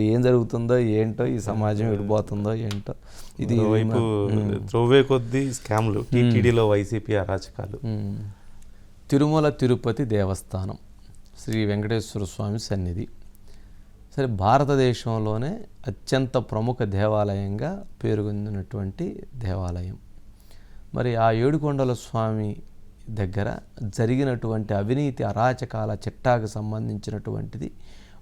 ఏం జరుగుతుందో ఏంటో ఈ సమాజం ఎడిపోతుందో ఏంటో ఇది వైపు త్రోవే కొద్దీ స్కామ్లు టీటీడీలో వైసీపీ అరాచకాలు. తిరుమల తిరుపతి దేవస్థానం శ్రీ వెంకటేశ్వర స్వామి సన్నిధి. సరే భారతదేశంలోనే అత్యంత ప్రముఖ దేవాలయంగా పేరుగొందినటువంటి దేవాలయం. మరి ఆ ఏడుకొండల స్వామి దగ్గర జరిగినటువంటి అవినీతి అరాచకాల చిట్టాకు సంబంధించినటువంటిది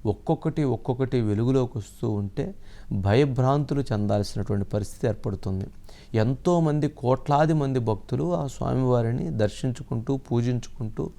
ఒక్కొక్కటి ఒక్కొక్కటి వెలుగులోకి వస్తూ ఉంటే భయభ్రాంతులు చెందాల్సినటువంటి పరిస్థితి ఏర్పడుతుంది. ఎంతోమంది కోట్లాది మంది భక్తులు ఆ స్వామివారిని దర్శించుకుంటూ పూజించుకుంటూ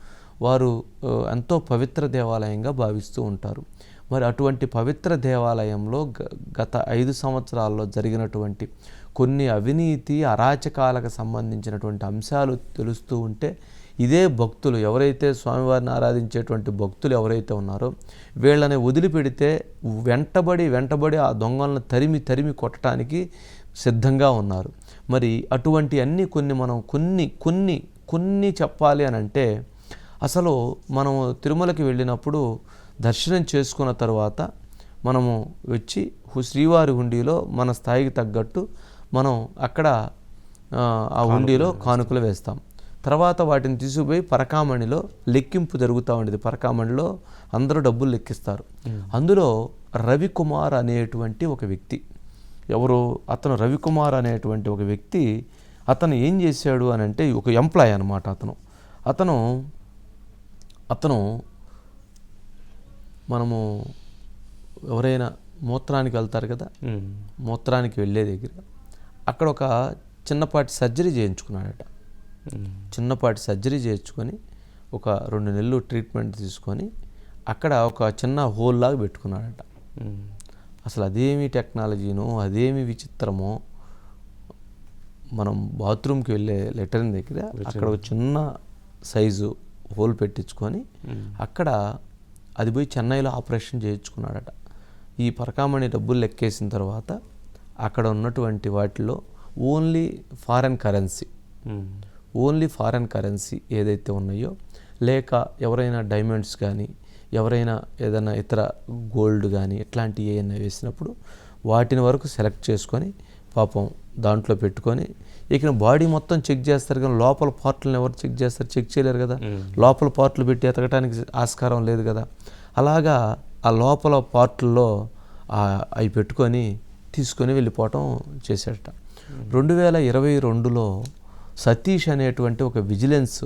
వారు ఎంతో పవిత్ర దేవాలయంగా భావిస్తూ ఉంటారు. మరి అటువంటి పవిత్ర దేవాలయంలో గ- గత ఐదు సంవత్సరాల్లో జరిగినటువంటి కొన్ని అవినీతి అరాచకాలకు సంబంధించినటువంటి అంశాలు తెలుస్తూ ఉంటే ఇదే భక్తులు ఎవరైతే స్వామివారిని ఆరాధించేటువంటి భక్తులు ఎవరైతే ఉన్నారో వీళ్ళని వదిలిపెడితే వెంటబడి వెంటబడి ఆ దొంగలను తరిమి తరిమి కొట్టడానికి సిద్ధంగా ఉన్నారు. మరి అటువంటి అన్ని కొన్ని మనం కొన్ని కొన్ని కొన్ని చెప్పాలి అని అంటే అసలు మనము తిరుమలకి వెళ్ళినప్పుడు దర్శనం చేసుకున్న తర్వాత మనము వచ్చి శ్రీవారి హుండీలో మన స్థాయికి తగ్గట్టు మనం అక్కడ ఆ హుండీలో కానుకలు వేస్తాం. తర్వాత వాటిని తీసుకుపోయి పరకామణిలో లెక్కింపు జరుగుతూ ఉండేది. పరకామణిలో అందరూ డబ్బులు లెక్కిస్తారు. అందులో రవికుమార్ అనేటువంటి ఒక వ్యక్తి. ఎవరు? అతను రవికుమార్ అనేటువంటి ఒక వ్యక్తి. అతను ఏం చేశాడు అని అంటే ఒక ఎంప్లాయ్ అనమాట అతను. అతను అతను మనము ఎవరైనా మూత్రానికి వెళ్తారు కదా. మూత్రానికి వెళ్ళే దగ్గర అక్కడ ఒక చిన్నపాటి సర్జరీ చేయించుకున్నాడట. చిన్నపాటి సర్జరీ చేయించుకొని ఒక రెండు నెలలు ట్రీట్మెంట్ తీసుకొని అక్కడ ఒక చిన్న హోల్ లాగా పెట్టుకున్నాడట. అసలు అదేమి టెక్నాలజీనో అదేమి విచిత్రమో మనం బాత్రూమ్కి వెళ్ళే లెటరిన్ దగ్గర అక్కడ ఒక చిన్న సైజు హోల్ పెట్టించుకొని అక్కడ అది పోయి చెన్నైలో ఆపరేషన్ చేయించుకున్నాడట ఈ పరకామణి డబ్బులు లెక్కేసిన తర్వాత అక్కడ ఉన్నటువంటి వాటిలో only foreign currency. Only foreign currency ఏదైతే ఉన్నాయో లేక ఎవరైనా డైమండ్స్ కానీ ఎవరైనా ఏదైనా ఇతర గోల్డ్ కానీ ఇట్లాంటివి ఏమైనా వేసినప్పుడు వాటిని వరకు సెలెక్ట్ చేసుకొని పాపం దాంట్లో పెట్టుకొని ఇక బాడీ మొత్తం చెక్ చేస్తారు కానీ లోపల పార్ట్లను ఎవరు చెక్ చేస్తారు? చెక్ చేయలేరు కదా. లోపల పార్ట్లు పెట్టి ఎతకడానికి ఆస్కారం లేదు కదా. అలాగా ఆ లోపల పార్ట్లలో అవి పెట్టుకొని తీసుకొని వెళ్ళిపోవటం చేసేట రెండు వేల ఇరవై రెండులో సతీష్ అనేటువంటి ఒక విజిలెన్స్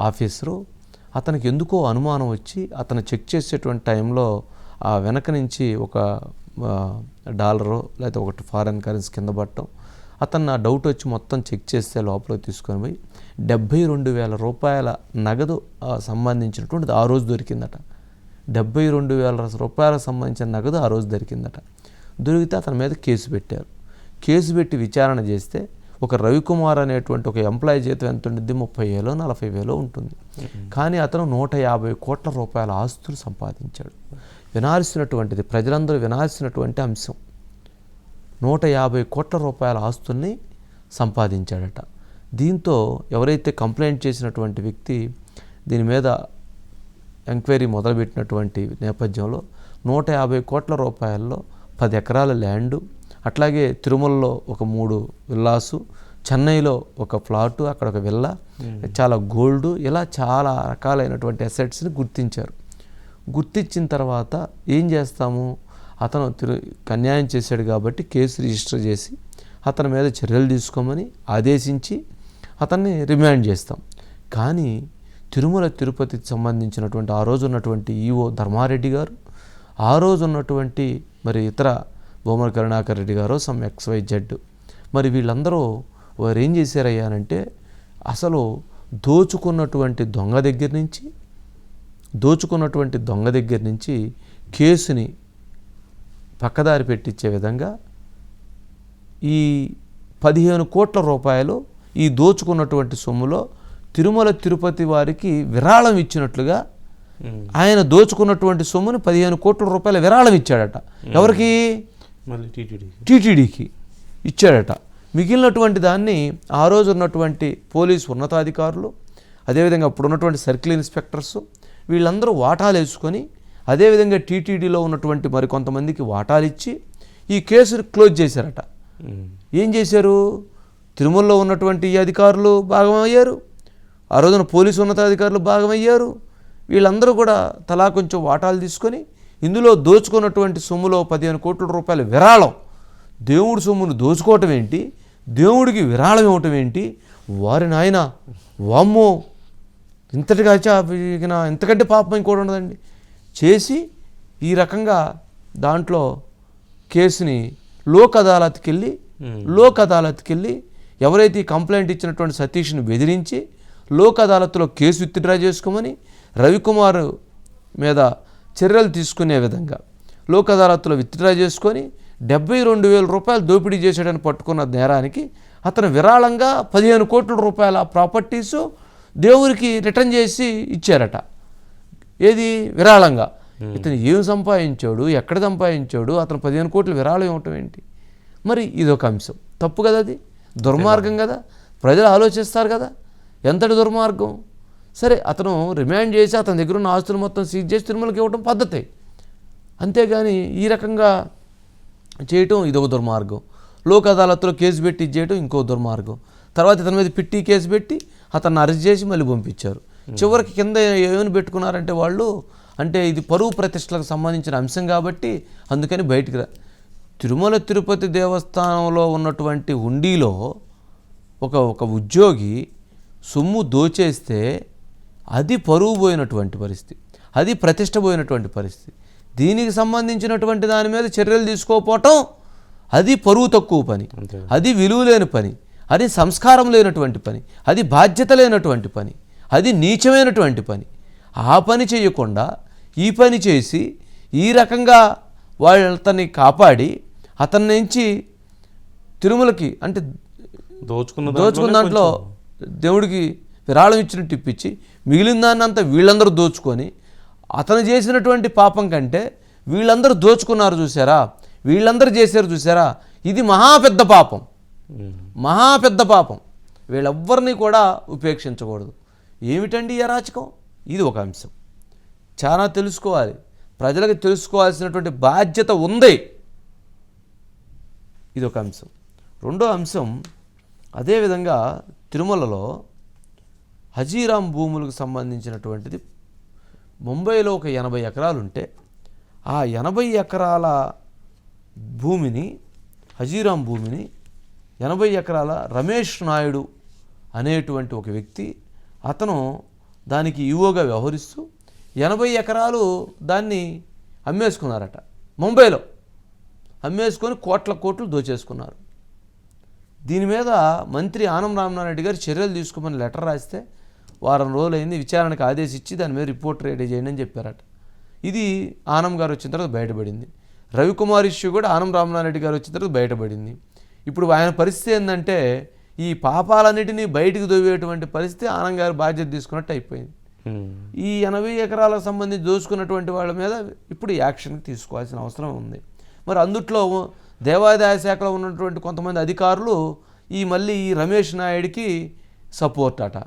ఆఫీసరు అతనికి ఎందుకో అనుమానం వచ్చి అతను చెక్ చేసేటువంటి టైంలో ఆ వెనక నుంచి ఒక డాలరు లేకపోతే ఒకటి ఫారెన్ కరెన్సీ కింద పట్టడం అతను నా డౌట్ వచ్చి మొత్తం చెక్ చేస్తే లోపలికి తీసుకొని పోయి డెబ్భై రెండు వేల రూపాయల నగదు సంబంధించినటువంటిది ఆ రోజు దొరికిందట. డెబ్బై రెండు వేల రూపాయలకు సంబంధించిన నగదు ఆ రోజు దొరికిందట. దొరికితే అతని మీద కేసు పెట్టారు. కేసు పెట్టి విచారణ చేస్తే ఒక రవికుమార్ అనేటువంటి ఒక ఎంప్లాయీ జీతం ఎంత ఉంటుంది ముప్పై వేలో నలభై వేలో ఉంటుంది. కానీ అతను నూట యాభై కోట్ల రూపాయల ఆస్తులు సంపాదించాడు. వినాల్సినటువంటిది ప్రజలందరూ వినాల్సినటువంటి అంశం. నూట యాభై కోట్ల రూపాయల ఆస్తుల్ని సంపాదించాడట. దీంతో ఎవరైతే కంప్లైంట్ చేసినటువంటి వ్యక్తి దీని మీద ఎంక్వైరీ మొదలుపెట్టినటువంటి నేపథ్యంలో నూట యాభై కోట్ల రూపాయల్లో పది ఎకరాల ల్యాండు అట్లాగే తిరుమలలో ఒక మూడు విల్లాసు చెన్నైలో ఒక ప్లాటు అక్కడ ఒక విల్లా చాలా గోల్డ్ ఇలా చాలా రకాలైనటువంటి అసెట్స్ని గుర్తించారు. గుర్తించిన తర్వాత ఏం చేస్తాము? అతను తిరు అన్యాయం చేశాడు కాబట్టి కేసు రిజిస్టర్ చేసి అతని మీద చర్యలు తీసుకోమని ఆదేశించి అతన్ని రిమాండ్ చేస్తాం. కానీ తిరుమల తిరుపతికి సంబంధించినటువంటి ఆ రోజు ఉన్నటువంటి ఈఓ ధర్మారెడ్డి గారు ఆ రోజు ఉన్నటువంటి మరి ఇతర బొమ్మల కరుణాకర్ రెడ్డి గారు సమ్ ఎక్స్వై జెడ్. మరి వీళ్ళందరూ వారు ఏం చేశారయ్యానంటే అసలు దోచుకున్నటువంటి దొంగ దగ్గర నుంచి దోచుకున్నటువంటి దొంగ దగ్గర నుంచి కేసుని పక్కదారి పెట్టించే విధంగా ఈ పదిహేను కోట్ల రూపాయలు ఈ దోచుకున్నటువంటి సొమ్ములో తిరుమల తిరుపతి వారికి విరాళం ఇచ్చినట్లుగా. ఆయన దోచుకున్నటువంటి సొమ్ముని పదిహేను కోట్ల రూపాయల విరాళం ఇచ్చాడట. ఎవరికి? మళ్ళీ టీటీడీకి ఇచ్చాడట. మిగిలినటువంటి దాన్ని ఆ రోజు ఉన్నటువంటి పోలీసు ఉన్నతాధికారులు అదేవిధంగా ఇప్పుడు ఉన్నటువంటి సర్కిల్ ఇన్స్పెక్టర్స్ వీళ్ళందరూ వాటాలు వేసుకొని అదేవిధంగా టీటీడీలో ఉన్నటువంటి మరి కొంతమందికి వాటాలు ఇచ్చి ఈ కేసును క్లోజ్ చేశారట. ఏం చేశారు? తిరుమలలో ఉన్నటువంటి ఈ అధికారులు భాగమయ్యారు. ఆ రోజున పోలీసు ఉన్నతాధికారులు భాగమయ్యారు. వీళ్ళందరూ కూడా తలా కొంచెం వాటాలు తీసుకొని ఇందులో దోచుకున్నటువంటి సొమ్ములో పదిహేను కోట్ల రూపాయల విరాళం. దేవుడి సొమ్మును దోచుకోవటం ఏంటి? దేవుడికి విరాళం ఇవ్వటం ఏంటి? వారి నాయన వామ్మో ఇంతటిగా చాపిన ఇంతకంటే పాపం ఇంకోటి ఉండదండి. చేసి ఈ రకంగా దాంట్లో కేసుని లోక్ అదాలత్కి వెళ్ళి లోక్ అదాలత్కి వెళ్ళి ఎవరైతే ఈ కంప్లైంట్ ఇచ్చినటువంటి సతీష్ని బెదిరించి లోక్ అదాలత్లో కేసు విత్డ్రా చేసుకోమని రవికుమార్ మీద చర్యలు తీసుకునే విధంగా లోక్ అదాలత్లో విత్డ్రా చేసుకొని డెబ్బై రెండు వేల రూపాయలు దోపిడీ చేశాడని పట్టుకున్న నేరానికి అతను విరాళంగా పదిహేను కోట్ల రూపాయల ప్రాపర్టీసు దేవుడికి రిటర్న్ చేసి ఇచ్చారట. ఏది? విరాళంగా. ఇతను ఏం సంపాదించాడు? ఎక్కడ సంపాదించాడు? అతను పదిహేను కోట్లు విరాళం ఇవ్వటం ఏంటి? మరి ఇదొక అంశం. తప్పు కదా అది? దుర్మార్గం కదా? ప్రజలు ఆలోచిస్తారు కదా? ఎంతటి దుర్మార్గం? సరే అతను రిమాండ్ చేసి అతని దగ్గర ఉన్న ఆస్తులు మొత్తం సీజ్ చేసి తిరుమలకి ఇవ్వడం పద్ధతి. అంతేగాని ఈ రకంగా చేయటం ఇదొక దుర్మార్గం. లోక్ అదాలత్లో కేసు పెట్టి ఇచ్చేయటం ఇంకో దుర్మార్గం. తర్వాత ఇతని మీద పిట్టి కేసు పెట్టి అతన్ని అరెస్ట్ చేసి మళ్ళీ పంపించారు. చివరికి కింద ఏమని పెట్టుకున్నారంటే వాళ్ళు అంటే ఇది పరువు ప్రతిష్టలకు సంబంధించిన అంశం కాబట్టి అందుకని బయటికి రా. తిరుమల తిరుపతి దేవస్థానంలో ఉన్నటువంటి హుండీలో ఒక ఒక ఉద్యోగి సొమ్ము దోచేస్తే అది పరువు పోయినటువంటి పరిస్థితి. అది ప్రతిష్ట పోయినటువంటి పరిస్థితి. దీనికి సంబంధించినటువంటి దాని మీద చర్యలు తీసుకోకపోవటం అది పరువు తక్కువ పని. అది విలువ లేని పని. అది సంస్కారం లేనటువంటి పని. అది బాధ్యత లేనటువంటి పని. అది నీచమైనటువంటి పని. ఆ పని చేయకుండా ఈ పని చేసి ఈ రకంగా వాళ్ళని కాపాడి అతని నుంచి తిరుమలకి అంటే దోచుకున్న దోచుకున్న దాంట్లో దేవుడికి విరాళం ఇచ్చినట్టు ఇప్పించి మిగిలిన దాన్ని అంతా వీళ్ళందరూ దోచుకొని అతను చేసినటువంటి పాపం కంటే వీళ్ళందరూ దోచుకున్నారు చూసారా? వీళ్ళందరూ చేశారు చూసారా? ఇది మహా పెద్ద పాపం. మహా పెద్ద పాపం. వీళ్ళెవ్వరిని కూడా ఉపేక్షించకూడదు. ఏమిటండి ఈ అరాచకం? ఇది ఒక అంశం. చాలా తెలుసుకోవాలి. ప్రజలకు తెలుసుకోవాల్సినటువంటి బాధ్యత ఉంది. ఇది ఒక అంశం. రెండో అంశం అదేవిధంగా తిరుమలలో హజీరాం భూములకు సంబంధించినటువంటిది ముంబైలో ఒక ఎనభై ఎకరాలు ఉంటే ఆ ఎనభై ఎకరాల భూమిని హజీరాం భూమిని ఎనభై ఎకరాల రమేష్ నాయుడు అనేటువంటి ఒక వ్యక్తి అతను దానికి ఈవోగా వ్యవహరిస్తూ ఎనభై ఎకరాలు దాన్ని అమ్మేసుకున్నారట ముంబైలో. అమ్మేసుకొని కోట్ల కోట్లు దోచేసుకున్నారు. దీని మీద మంత్రి ఆనం రామనారెడ్డి గారు చర్యలు తీసుకోమని లెటర్ రాస్తే వారం రోజులైంది విచారణకు ఆదేశించి దాని మీద రిపోర్ట్ రెడీ చేయండి అని చెప్పారట. ఇది ఆనం గారు వచ్చిన తర్వాత బయటపడింది. రవికుమార్ ఇష్యూ కూడా ఆనం రామనారెడ్డి గారు వచ్చిన తర్వాత బయటపడింది. ఇప్పుడు ఆయన పరిస్థితి ఏంటంటే ఈ పాపాలన్నిటినీ బయటికి దొవ్వేటువంటి పరిస్థితి ఆనం గారు బాధ్యత తీసుకున్నట్టు అయిపోయింది. ఈ ఎనభై ఎకరాలకు సంబంధించి దోచుకున్నటువంటి వాళ్ళ మీద ఇప్పుడు యాక్షన్ తీసుకోవాల్సిన అవసరం ఉంది. మరి అందుట్లో దేవాదాయ శాఖలో ఉన్నటువంటి కొంతమంది అధికారులు ఈ మళ్ళీ ఈ రమేష్ నాయుడికి సపోర్ట్ అట.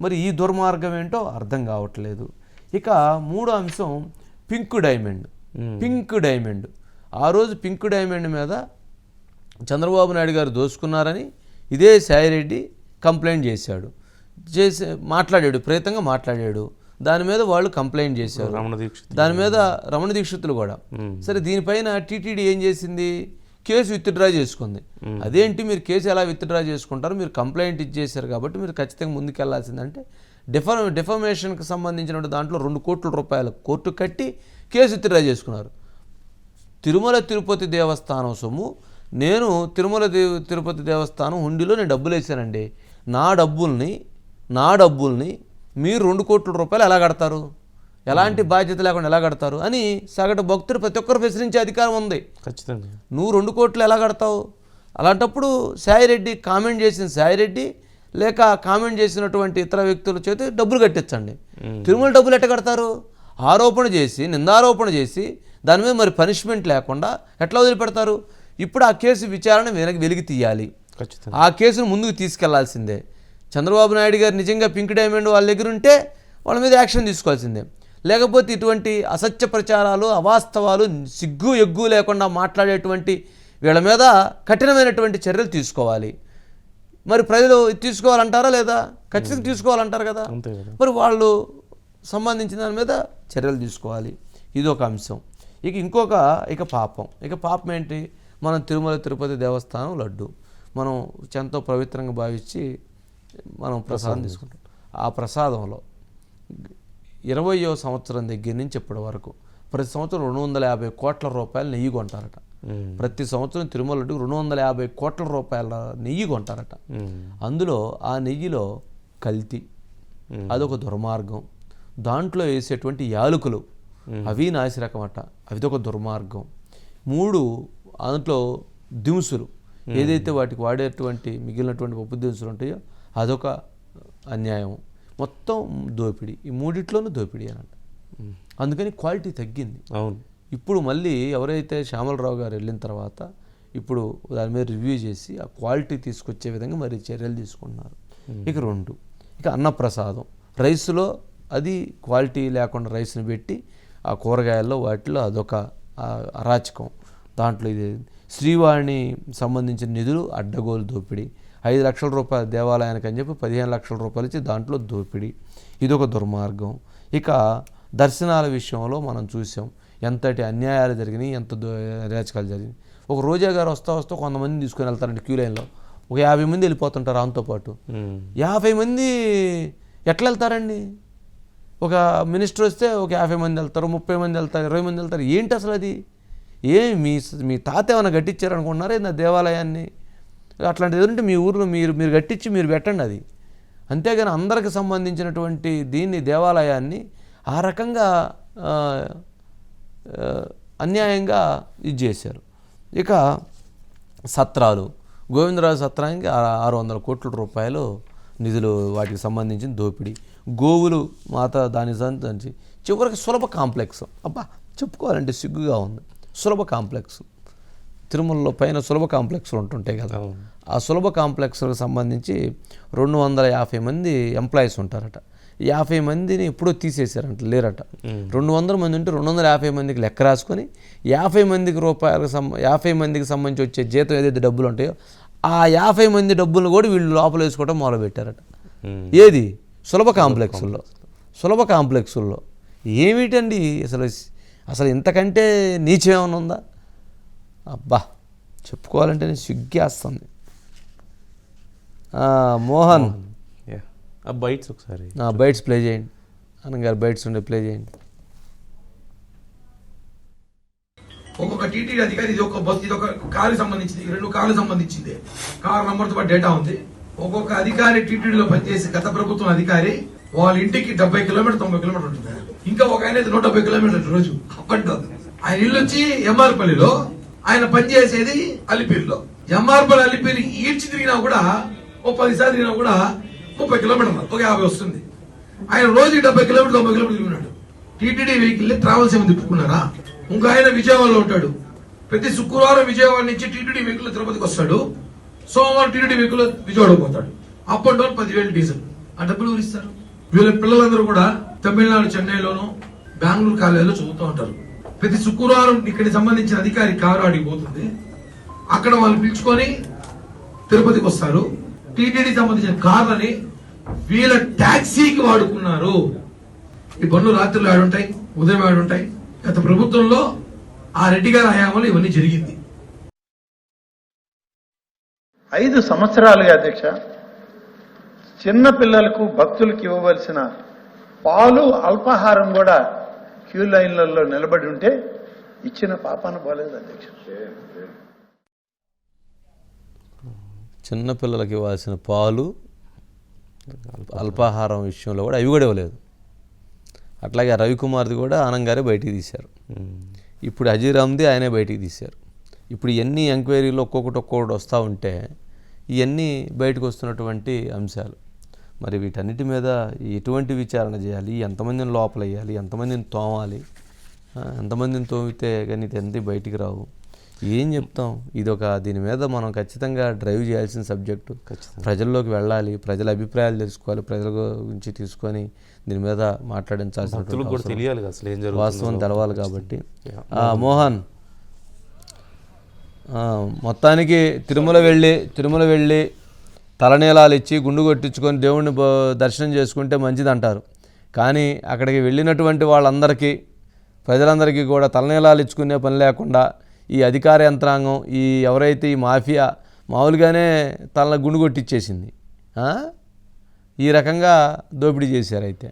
మరి ఈ దుర్మార్గం ఏంటో అర్థం కావట్లేదు. ఇక మూడో అంశం పింక్ డైమండ్. Pink diamond. ఆ రోజు పింక్ డైమండ్ మీద చంద్రబాబు నాయుడు గారు దోచుకున్నారని ఇదే సాయిరెడ్డి కంప్లైంట్ చేశాడు. చేసి మాట్లాడాడు ప్రేతంగా మాట్లాడాడు. దాని మీద వాళ్ళు కంప్లైంట్ చేశారు. రమణ దీక్షిత్ దాని మీద రమణ దీక్షితులు కూడా. సరే దీనిపైన టీటీడీ ఏం చేసింది? కేసు విత్డ్రా చేసుకుంది. అదేంటి మీరు కేసు ఎలా విత్డ్రా చేసుకుంటారు మీరు కంప్లైంట్ ఇచ్చేసారు కాబట్టి మీరు ఖచ్చితంగా ముందుకెళ్ళాల్సిందంటే డిఫర్ డిఫర్మేషన్కి సంబంధించిన దాంట్లో రెండు కోట్ల రూపాయల కోర్టు కట్టి కేసు విత్డ్రా చేసుకున్నారు. తిరుమల తిరుపతి దేవస్థానం సొమ్ము. నేను తిరుమల తిరుపతి దేవస్థానం హుండీలో నేను డబ్బులు వేసానండి నా డబ్బుల్ని నా డబ్బుల్ని మీరు రెండు కోట్ల రూపాయలు ఎలా కడతారు? ఎలాంటి బాధ్యత లేకుండా ఎలా కడతారు అని సగటు భక్తుడు ప్రతి ఒక్కరు ప్రశ్నించే అధికారం ఉంది. ఖచ్చితంగా. నువ్వు రెండు కోట్లు ఎలా కడతావు? అలాంటప్పుడు సాయిరెడ్డి కామెంట్ చేసిన సాయిరెడ్డి లేక కామెంట్ చేసినటువంటి ఇతర వ్యక్తుల చేతి డబ్బులు కట్టించండి. తిరుమల డబ్బులు ఎట్ట కడతారు? ఆరోపణ చేసి నిందారోపణ చేసి దాని మీద మరి పనిష్మెంట్ లేకుండా ఎట్లా వదిలిపెడతారు? ఇప్పుడు ఆ కేసు విచారణ వెనక్కి వెలికి తీయాలి. ఖచ్చితంగా. ఆ కేసును ముందుకు తీసుకెళ్ళాల్సిందే. చంద్రబాబు నాయుడు గారు నిజంగా పింక్ డైమండ్ వాళ్ళ దగ్గర ఉంటే వాళ్ళ మీద యాక్షన్ తీసుకోవాల్సిందే. లేకపోతే ఇటువంటి అసత్య ప్రచారాలు అవాస్తవాలు సిగ్గు ఎగ్గు లేకుండా మాట్లాడేటువంటి వీళ్ళ మీద కఠినమైనటువంటి చర్యలు తీసుకోవాలి. మరి ప్రజలు తీసుకోవాలంటారా లేదా? ఖచ్చితంగా తీసుకోవాలంటారు కదా? మరి వాళ్ళు సంబంధించిన దాని మీద చర్యలు తీసుకోవాలి. ఇది ఒక అంశం. ఇక ఇంకొక ఇక పాపం. ఇక పాపం ఏంటి? మనం తిరుమల తిరుపతి దేవస్థానం లడ్డు. మనం ఎంతో పవిత్రంగా భావించి మనం ప్రసాదం. తీసుకుంటాం. ఆ ప్రసాదంలో ఇరవయో సంవత్సరం దగ్గర నుంచి ఇప్పటి వరకు ప్రతి సంవత్సరం రెండు వందల యాభై కోట్ల రూపాయలు నెయ్యి కొంటారట. ప్రతి సంవత్సరం తిరుమల లడ్డుకు రెండు వందల యాభై కోట్ల రూపాయల నెయ్యి కొంటారట. అందులో ఆ నెయ్యిలో కల్తీ. అదొక దుర్మార్గం. దాంట్లో వేసేటువంటి యాలకులు అవి నాసిరకం అట ఒక దుర్మార్గం. మూడు దాంట్లో దినుసులు. ఏదైతే వాటికి వాడేటువంటి మిగిలినటువంటి పప్పు దినుసులు ఉంటాయో అదొక అన్యాయం. మొత్తం దోపిడీ. ఈ మూడిట్లోనూ దోపిడీ అనంట మ్మ్. అందుకని క్వాలిటీ తగ్గింది. అవును. ఇప్పుడు మళ్ళీ ఎవరైతే శ్యామలరావు గారు వెళ్ళిన తర్వాత ఇప్పుడు దాని మీద రివ్యూ చేసి ఆ క్వాలిటీ తీసుకొచ్చే విధంగా మరి చర్యలు తీసుకున్నారు ఇక రెండు. ఇక అన్నప్రసాదం. రైస్లో అది క్వాలిటీ లేకుండా రైస్ని పెట్టి ఆ కూరగాయల్లో వాటిలో అదొక అరాచకం. దాంట్లో ఇది శ్రీవాణి సంబంధించిన నిధులు అడ్డగోలు దోపిడీ. ఐదు లక్షల రూపాయల దేవాలయానికి అని చెప్పి పదిహేను లక్షల రూపాయలు ఇచ్చి దాంట్లో దోపిడీ. ఇదొక దుర్మార్గం. ఇక దర్శనాల విషయంలో మనం చూసాం ఎంతటి అన్యాయాలు జరిగినాయి ఎంత దో- అరాచకాలు జరిగినాయి. ఒక రోజా గారు వస్తా వస్తా కొంతమంది తీసుకొని వెళ్తారండి క్యూ లైన్లో. ఒక యాభై మంది వెళ్ళిపోతుంటారు ఆమెతో పాటు. యాభై మంది ఎట్లా వెళ్తారండి? ఒక మినిస్టర్ వస్తే ఒక యాభై మంది వెళ్తారు ముప్పై మంది వెళ్తారు ఇరవై మంది వెళ్తారు. ఏంటి అసలు అది? ఏం మీ మీ తాత ఏమైనా కట్టించారనుకుంటున్నారా నా దేవాలయాన్ని? అట్లాంటిది ఏదంటే మీ ఊర్లో మీరు మీరు కట్టించి మీరు పెట్టండి అది. అంతేగాని అందరికి సంబంధించినటువంటి దీన్ని దేవాలయాన్ని ఆ రకంగా అన్యాయంగా ఇది చేశారు. ఇక సత్రాలు. గోవిందరాజు సత్రానికి ఆ- ఆరు వందల కోట్ల రూపాయలు నిధులు వాటికి సంబంధించిన దోపిడీ. గోవులు మాత దానికి సంబంధించి చివరికి సులభ కాంప్లెక్స్. అబ్బా చెప్పుకోవాలంటే సిగ్గుగా ఉంది. సులభ కాంప్లెక్స్. తిరుమలలో పైన సులభ కాంప్లెక్స్లు ఉంటుంటాయి కదా. ఆ సులభ కాంప్లెక్స్లకు సంబంధించి రెండు వందల యాభై మంది ఎంప్లాయీస్ ఉంటారట. యాభై మందిని ఎప్పుడో తీసేశారంట లేరట. రెండు వందల మంది ఉంటే రెండు వందల యాభై మందికి లెక్క రాసుకొని యాభై మందికి రూపాయలకు సం యాభై మందికి సంబంధించి వచ్చే జీతం ఏదైతే డబ్బులు ఉంటాయో ఆ యాభై మంది డబ్బులను కూడా వీళ్ళు లోపల వేసుకోవడం మొదలుపెట్టారట. ఏది? సులభ కాంప్లెక్సుల్లో సులభ కాంప్లెక్సుల్లో ఏమిటండి? అసలు అసలు ఇంతకంటే నీచం ఏమైనా ఉందా? అబ్బా చెప్పుకోవాలంటేనే సిగ్గేస్తుంది ఆ, మోహన్. బైట్స్ ఒకసారి. నా బైట్స్ ప్లే చేయండి. అన్నగారు బైట్స్ ఉండే ప్లే చేయండి. ఒక్కొక్క టీటీడీ అధికారి ఇది ఒక బస్ ఇది ఒక కారు సంబంధించింది రెండు కార్లు సంబంధించింది. కారు నంబర్తో పాటు డేటా ఉంది. ఒక్కొక్క అధికారి టీటీడీలో పనిచేసి గత ప్రభుత్వం అధికారి వాళ్ళ ఇంటికి డెబ్బై కిలోమీటర్ తొంభై కిలోమీటర్ ఉంటుంది. ఇంకా ఒక ఆయన అయితే నూట డెబ్బై కిలోమీటర్ రోజు. అప్పట్లో ఆయన ఇల్లు వచ్చి ఎంఆర్పల్లిలో ఆయన పనిచేసేది అలిపిరిలో. ఎంఆర్పల్ అలిపిరి ఈడ్చి తిరిగినా కూడా ఓ పదిసార్లు తిరిగినా కూడా ముప్పై కిలోమీటర్లు ఒక యాభై వస్తుంది. ఆయన రోజు డెబ్బై కిలోమీటర్లు తొంభై కిలోమీటర్లు ఉన్నాడు టీటీడీ వెహికల్ ట్రావెల్స్ ఏమైనా తిప్పుకున్నారా? ఇంకా ఆయన విజయవాడలో ఉంటాడు. ప్రతి శుక్రవారం విజయవాడ నుంచి టీటీడీ వెహికల్ తిరుపతికి వస్తాడు. సోమవారం టీటీడీ వెహికల్ విజయవాడ పోతాడు. అప్ అండ్ డౌన్ పదివేలు డీజిల్. ఆ డబ్బులు ఊరిస్తారు వీళ్ళ పిల్లలందరూ కూడా తమిళనాడు చెన్నైలోను బెంగళూరు కాలేజీలో చదువుతూ ఉంటారు. ప్రతి శుక్రవారం ఇక్కడికి సంబంధించిన అధికారి కారు ఆడికి పోతుంది. అక్కడ వాళ్ళు పిలుచుకొని తిరుపతికి వస్తారు. టీటీడీ సంబంధించిన కార్లని వీళ్ళ ట్యాక్సీకి వాడుకున్నారు. ఈ బండ్లు రాత్రులు ఆడుంటాయి ఉదయం ఆడుంటాయి. గత ప్రభుత్వంలో ఆ రెడ్డి గారి హయాంలో ఇవన్నీ జరిగింది. ఐదు సంవత్సరాలుగా అధ్యక్ష చిన్న పిల్లలకు భక్తులకు ఇవ్వవలసిన పాలు అల్పాహారం కూడా క్యూ లైన్లలో నిలబడి ఉంటే ఇచ్చిన పాపాన పోలేదు అధ్యక్ష చిన్నపిల్లలకి ఇవ్వాల్సిన పాలు అల్పాహారం విషయంలో కూడా అవి కూడా ఇవ్వలేదు. అట్లాగే రవికుమార్ది కూడా ఆనంద్ బయటికి తీశారు. ఇప్పుడు అజీరామ్ది ఆయనే బయటికి తీశారు. ఇప్పుడు ఇవన్నీ ఎంక్వైరీలు ఒక్కొక్కటి ఒక్కొక్కటి వస్తూ ఉంటే ఇవన్నీ బయటకు వస్తున్నటువంటి అంశాలు. మరి వీటన్నిటి మీద ఎటువంటి విచారణ చేయాలి? ఎంతమందిని లోపల వేయాలి ఎంతమందిని తోమాలి? ఎంతమందిని తోమితే కానీ ఇది ఎంత బయటికి రావు? ఏం చెప్తాం? ఇది ఒక దీని మీద మనం ఖచ్చితంగా డ్రైవ్ చేయాల్సిన సబ్జెక్టు. ప్రజల్లోకి వెళ్ళాలి ప్రజల అభిప్రాయాలు తెలుసుకోవాలి ప్రజల గురించి తీసుకొని దీని మీద మాట్లాడించాల్సిన వాస్తవం తెలవాలి కాబట్టి. మోహన్. మొత్తానికి తిరుమల వెళ్ళి తిరుమల వెళ్ళి తలనీలాలు ఇచ్చి గుండు కొట్టించుకొని దేవుణ్ణి దర్శనం చేసుకుంటే మంచిది అంటారు కానీ అక్కడికి వెళ్ళినటువంటి వాళ్ళందరికీ ప్రజలందరికీ కూడా తలనీలాలు ఇచ్చుకునే పని లేకుండా ఈ అధికార యంత్రాంగం ఈ ఎవరైతే ఈ మాఫియా మామూలుగానే తల గుండు కొట్టించేసింది? ఈ రకంగా దోపిడీ చేశారు అయితే.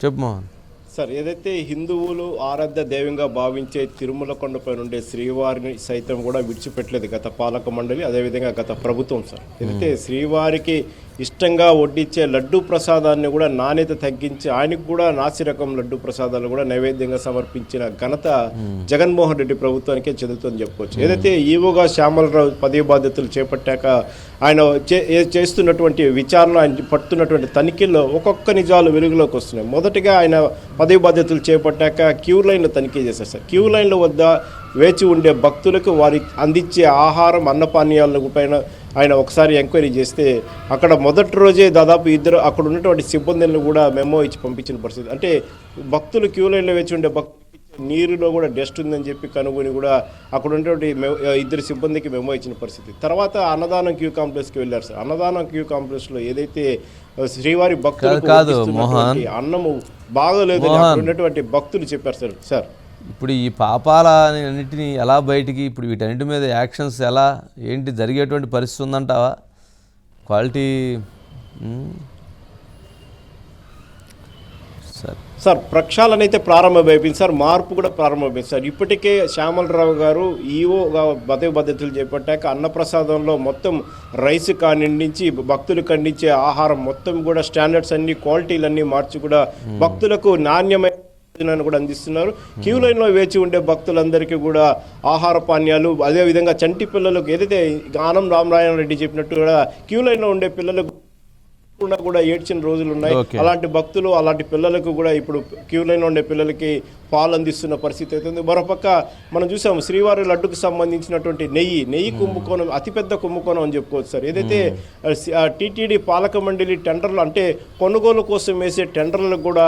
చెప్పు మోహన్. సార్ ఏదైతే హిందువులు ఆరాధ్య దైవంగా భావించే తిరుమల కొండపై ఉండే శ్రీవారిని సైతం కూడా విడిచిపెట్టలేదు గత పాలక మండలి అదేవిధంగా గత ప్రభుత్వం సార్. ఏదైతే శ్రీవారికి ఇష్టంగా వడ్డించే లడ్డు ప్రసాదాన్ని కూడా నాణ్యత తగ్గించి ఆయనకు కూడా నాసి రకం లడ్డు ప్రసాదాలు కూడా నైవేద్యంగా సమర్పించిన ఘనత జగన్మోహన్ రెడ్డి ప్రభుత్వానికే చెందుతుందని చెప్పుకోవచ్చు. ఏదైతే ఈవోగా శ్యామలరావు పదవి బాధ్యతలు చేపట్టాక ఆయన చే- ఏ- చేస్తున్నటువంటి విచారణ ఆయన పడుతున్నటువంటి తనిఖీల్లో ఒక్కొక్క నిజాలు వెలుగులోకి వస్తున్నాయి. మొదటిగా ఆయన పదవి బాధ్యతలు చేపట్టాక క్యూ లైన్లో తనిఖీ చేశారు సార్. క్యూ లైన్ల వద్ద వేచి ఉండే భక్తులకు వారి అందించే ఆహారం అన్నపానీయాల పైన ఆయన ఒకసారి ఎంక్వైరీ చేస్తే అక్కడ మొదటి రోజే దాదాపు ఇద్దరు అక్కడ ఉన్నటువంటి సిబ్బందులను కూడా మెమో ఇచ్చి పంపించిన పరిస్థితి. అంటే భక్తులు క్యూ లైన్లో వేచి ఉండే భక్తులు నీరులో కూడా డస్ట్ ఉందని చెప్పి కనుగొని కూడా అక్కడ ఉన్నటువంటి ఇద్దరు సిబ్బందికి మెమో ఇచ్చిన పరిస్థితి. తర్వాత అన్నదానం క్యూ కాంప్లెక్స్కి వెళ్ళారు సార్. అన్నదానం క్యూ కాంప్లెక్స్లో ఏదైతే శ్రీవారి వడ్డిస్తున్నటువంటి అన్నము బాగోలేదని అక్కడ ఉన్నటువంటి భక్తులు చెప్పారు సార్. సార్. ఇప్పుడు ఈ పాపాల అన్నిటిని ఎలా బయటికి ఇప్పుడు వీటన్నిటి మీద యాక్షన్స్ ఎలా ఏంటి జరిగేటువంటి పరిస్థితి ఉందంటావా? క్వాలిటీ. సరే. సార్ ప్రక్షాళన అయితే ప్రారంభమైపోయింది సార్ మార్పు కూడా ప్రారంభమైంది సార్. ఇప్పటికే శ్యామలరావు గారు ఈఓగా పదవి బాధ్యతలు చేపట్టాక అన్నప్రసాదంలో మొత్తం రైస్ కానించి భక్తులు ఖండించే ఆహారం మొత్తం కూడా స్టాండర్డ్స్ అన్ని క్వాలిటీలన్నీ మార్చి కూడా భక్తులకు నాణ్యమైన భోజనాన్ని కూడా అందిస్తున్నారు. క్యూ లైన్లో వేచి ఉండే భక్తులందరికీ కూడా ఆహార పానీయాలు అదే విధంగా చంటి పిల్లలకు ఏదైతే ఆనం రామరాయణ రెడ్డి చెప్పినట్టు కూడా క్యూ లైన్లో ఉండే పిల్లలకు కూడా కూడా ఏడ్చిన రోజులు ఉన్నాయి. అలాంటి భక్తులు అలాంటి పిల్లలకు కూడా ఇప్పుడు క్యూ లైన్ ఉండే పిల్లలకి పాలు అందిస్తున్న పరిస్థితి అవుతుంది మరోపక్క మనం చూసాం శ్రీవారి లడ్డుకు సంబంధించినటువంటి నెయ్యి నెయ్యి కుంభకోణం అతిపెద్ద కుంభకోణం అని చెప్పుకోవచ్చు సార్. ఏదైతే టీటీడీ పాలక మండలి టెండర్లు అంటే కొనుగోలు కోసం వేసే టెండర్లకు కూడా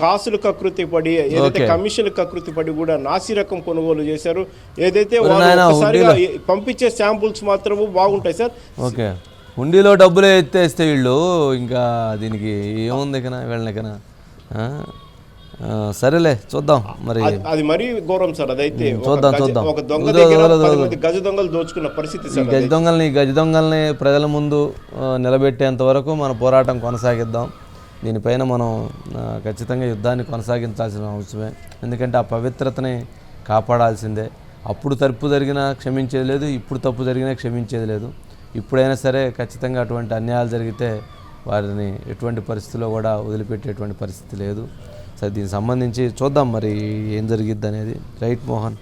కాసులు కకృతి పడి ఏదైతే. కమిషన్ కకృతి పడి కూడా నాసి రకం కొనుగోలు చేశారు. ఏదైతే వాళ్ళు హుండీలో- పంపించే శాంపుల్స్ మాత్రము బాగుంటాయి సార్. హుండీలో డబ్బులు ఎత్తేస్తే వీళ్ళు ఇంకా దీనికి ఏముంది ఇకనా వీళ్ళనికనా సరేలే చూద్దాం మరి. అది- మరీ ఘోరం సార్ అదైతే చూద్దాం, చూద్దాం. ఒక దొంగ గజ దొంగలు దోచుకున్న పరిస్థితి గజ. దొంగల్ని గజ దొంగల్ని ప్రజల ముందు నిలబెట్టేంత వరకు మన పోరాటం కొనసాగిద్దాం. దీనిపైన మనం ఖచ్చితంగా యుద్ధాన్ని కొనసాగించాల్సిన అవసరమే. ఎందుకంటే ఆ పవిత్రతని కాపాడాల్సిందే. అప్పుడు తప్పు జరిగినా క్షమించేది లేదు ఇప్పుడు తప్పు జరిగినా క్షమించేది లేదు. ఇప్పుడైనా సరే ఖచ్చితంగా అటువంటి అన్యాయాలు జరిగితే వారిని ఎటువంటి పరిస్థితిలో కూడా వదిలిపెట్టేటువంటి పరిస్థితి లేదు. సరే దీనికి సంబంధించి చూద్దాం మరి ఏం జరిగిద్ది అనేది రైట్ మోహన్.